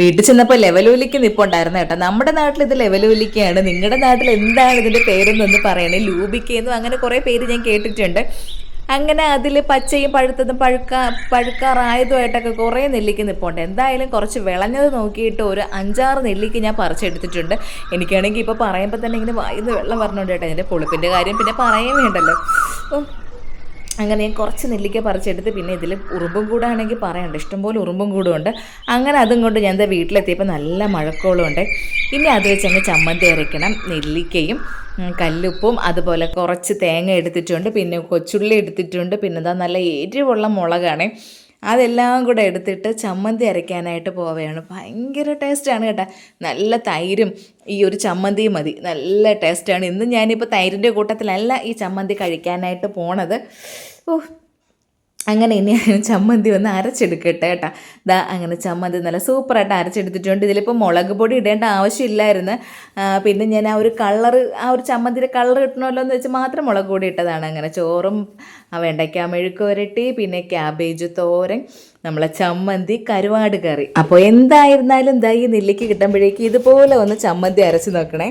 വീട്ടിൽ ചെന്നപ്പോൾ ലെവലൂലിക്ക് നിപ്പുണ്ടായിരുന്നു കേട്ടോ. നമ്മുടെ നാട്ടിൽ ഇത് ലെവലൂലിക്കയാണ്. നിങ്ങളുടെ നാട്ടിൽ എന്താണ് ഇതിന്റെ ഇതിന്റെ പേരെന്നൊന്ന് പറയണേ. ലൂബിക്കയെന്നും അങ്ങനെ കുറേ പേര് ഞാൻ കേട്ടിട്ടുണ്ട്. അങ്ങനെ അതിൽ പച്ചയും പഴുത്തതും പഴുക്ക പഴുക്കാറായതുമായിട്ടൊക്കെ കുറേ നെല്ലിക്ക് നിൽപ്പുണ്ട് എന്തായാലും കുറച്ച് വിളഞ്ഞത് നോക്കിയിട്ട് ഒരു അഞ്ചാറ് നെല്ലിക്ക് ഞാൻ പറിച്ചെടുത്തിട്ടുണ്ട്. എനിക്കാണെങ്കിൽ ഇപ്പോൾ പറയുമ്പോൾ തന്നെ ഇങ്ങനെ വായിന്ന് വെള്ളം പറഞ്ഞുകൊണ്ട് കേട്ടോ. എന്റെ പുളിപ്പിന്റെ കാര്യം പിന്നെ പറയാൻ വേണ്ടല്ലോ. അങ്ങനെ ഞാൻ കുറച്ച് നെല്ലിക്ക പറിച്ചെടുത്ത് പിന്നെ ഇതിൽ ഉറുമ്പും കൂടാണെങ്കിൽ പറയണ്ട ഇഷ്ടംപോലെ ഉറുമ്പും കൂടും ഉണ്ട്. അങ്ങനെ അതും കൊണ്ട് ഞാൻ വീട്ടിലെത്തിയപ്പോൾ നല്ല മഴക്കോളും ഉണ്ട്. ഇനി അത് വെച്ച് അങ്ങ് ചമ്മന്തി അരയ്ക്കണം. നെല്ലിക്കയും കല്ലുപ്പും അതുപോലെ കുറച്ച് തേങ്ങ എടുത്തിട്ടുണ്ട്. പിന്നെ കൊച്ചുള്ളി എടുത്തിട്ടുണ്ട്. പിന്നെ എന്താ നല്ല എരിവുള്ള മുളകാണ്. അതെല്ലാം കൂടെ എടുത്തിട്ട് ചമ്മന്തി അരയ്ക്കാനായിട്ട് പോവുകയാണ്. ഭയങ്കര ടേസ്റ്റാണ് കേട്ടോ. നല്ല തൈരും ഈ ഒരു ചമ്മന്തിയും മതി. നല്ല ടേസ്റ്റാണ് ഇന്ന് ഞാനിപ്പോൾ തൈരിന്റെ കൂട്ടത്തിലല്ല ഈ ചമ്മന്തി കഴിക്കാനായിട്ട് പോണത്. ഓ അങ്ങനെ ഇനി ചമ്മന്തി ഒന്ന് അരച്ചെടുക്കട്ടെ കേട്ടോ. ദാ അങ്ങനെ ചമ്മന്തി നല്ല സൂപ്പറായിട്ട് അരച്ചെടുത്തിട്ടുണ്ട്. ഇതിലിപ്പോൾ മുളക് പൊടി ഇടേണ്ട ആവശ്യമില്ലായിരുന്നു. പിന്നെ ഞാൻ ആ ഒരു കളറ് ആ ഒരു ചമ്മന്തിയുടെ കളർ കിട്ടണമല്ലോ എന്ന് വെച്ച് മാത്രം മുളക് പൊടി ഇട്ടതാണ്. അങ്ങനെ ചോറും വെണ്ടയ്ക്ക മെഴുക്ക് പുരട്ടി പിന്നെ ക്യാബേജ് തോരൻ നമ്മളെ ചമ്മന്തി കരുവാട് കറി. അപ്പോൾ എന്തായിരുന്നാലും ദാ നെല്ലിക്ക് കിട്ടുമ്പോഴേക്ക് ഇതുപോലെ ഒന്ന് ചമ്മന്തി അരച്ച് നോക്കണേ.